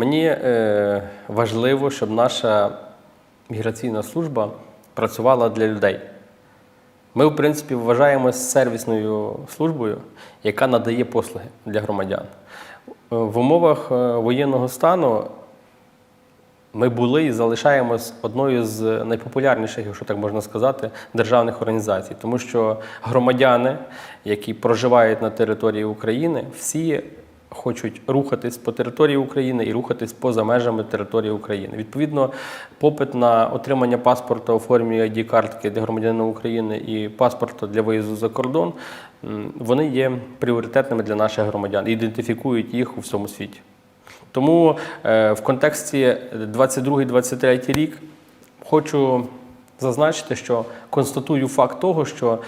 Мені е, важливо, щоб наша міграційна служба працювала для людей. Ми, в принципі, вважаємось сервісною службою, яка надає послуги для громадян. Е, В умовах е, воєнного стану ми були і залишаємось одною з найпопулярніших, якщо так можна сказати, державних організацій, тому що громадяни, які проживають на території України, всі хочуть рухатись по території України і рухатись поза межами території України. Відповідно, попит на отримання паспорта у формі id картки для громадянина України і паспорта для виїзду за кордон, вони є пріоритетними для наших громадян і ідентифікують їх у всьому світі. Тому е, в контексті 22-23 рік хочу зазначити, що констатую факт того, що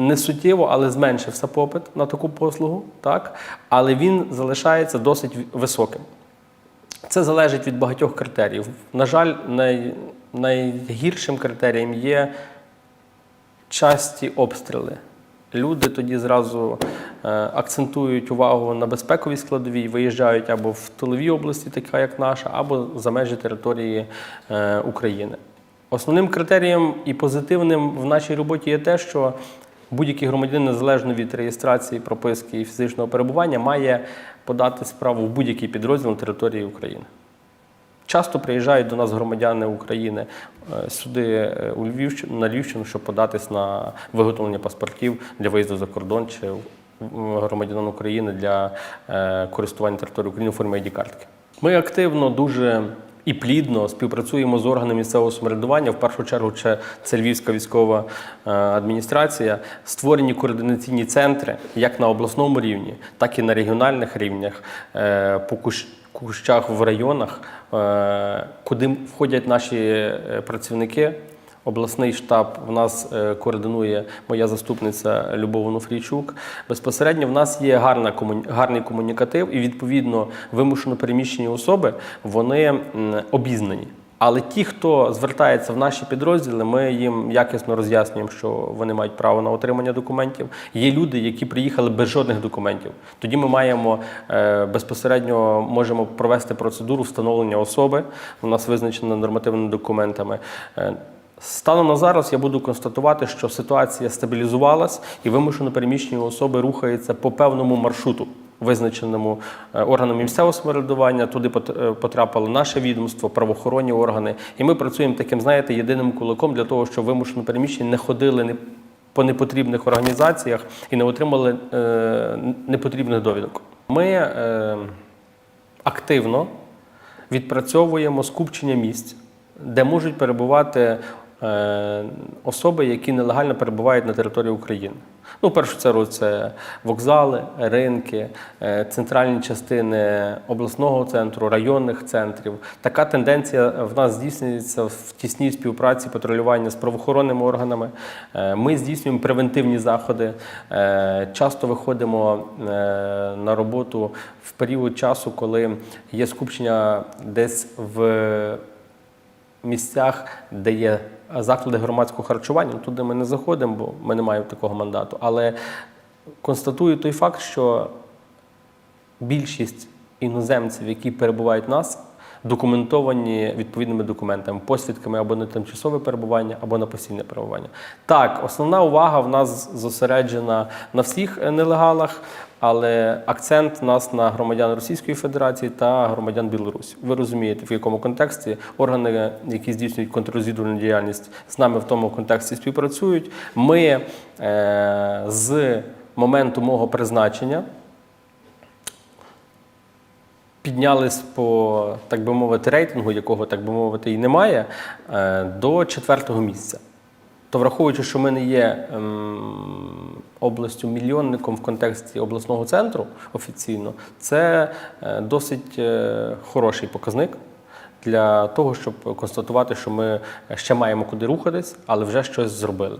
не суттєво, але зменшився попит на таку послугу, так? але він залишається досить високим. Це залежить від багатьох критеріїв. На жаль, най, найгіршим критерієм є часті обстріли. Люди тоді зразу е, акцентують увагу на безпековій складовій, виїжджають або в тилові області, така як наша, або за межі території е, України. Основним критерієм і позитивним в нашій роботі є те, що будь-який громадянин, незалежно від реєстрації, прописки і фізичного перебування, має подати справу в будь-який підрозділ на території України. Часто приїжджають до нас громадяни України е, сюди е, у Львівщину, на Львівщину, щоб податись на виготовлення паспортів для виїзду за кордон чи громадянин України для е, користування територією України у формі id картки Ми активно дуже і плідно співпрацюємо з органами місцевого самоврядування. В першу чергу це, Львівська військова е, адміністрація. Створені координаційні центри як на обласному рівні, так і на регіональних рівнях. е, по кущах в районах, е, куди входять наші працівники. Обласний штаб в нас е, координує моя заступниця Любов Онуфрійчук. Безпосередньо в нас є гарна комуні... гарний комунікатив, і відповідно вимушено переміщені особи вони обізнані. Але ті, хто звертається в наші підрозділи, ми їм якісно роз'яснюємо, що вони мають право на отримання документів. Є люди, які приїхали без жодних документів. Тоді ми маємо е, безпосередньо можемо провести процедуру встановлення особи. У нас визначена нормативними документами. Станом на зараз я буду констатувати, що ситуація стабілізувалась і вимушено переміщені особи рухаються по певному маршруту, визначеному е, органами місцевого самоврядування. Туди е, потрапило наше відомство, правоохоронні органи. І ми працюємо таким, знаєте, єдиним кулаком для того, щоб вимушено переміщені не ходили по непотрібних організаціях і не отримали е, непотрібних довідок. Ми е, активно відпрацьовуємо скупчення місць, де можуть перебувати особи, які нелегально перебувають на території України. Ну, в першу чергу, це вокзали, ринки, е, центральні частини обласного центру, районних центрів. Така тенденція в нас здійснюється в тісній співпраці патрулювання з правоохоронними органами. Е, Ми здійснюємо превентивні заходи. Е, Часто виходимо е, на роботу в період часу, коли є скупчення десь в місцях, де є заклади громадського харчування. Ну, Туди ми не заходимо, бо ми не маємо такого мандату. Але констатую той факт, що більшість іноземців, які перебувають в нас, документовані відповідними документами, посвідками або на тимчасове перебування, або на постійне перебування. Так, основна увага в нас зосереджена на всіх нелегалах, але акцент у нас на громадян Російської Федерації та громадян Білорусі. Ви розумієте, в якому контексті органи, які здійснюють контррозвідувальну діяльність, з нами в тому контексті співпрацюють. Ми е, з моменту мого призначення піднялись по, так би мовити, рейтингу, якого, так би мовити, і немає, е, до четвертого місця. То враховуючи, що ми не є ем, областю мільйонником в контексті обласного центру офіційно, це е, досить е, хороший показник для того, щоб констатувати, що ми ще маємо куди рухатись, але вже щось зробили.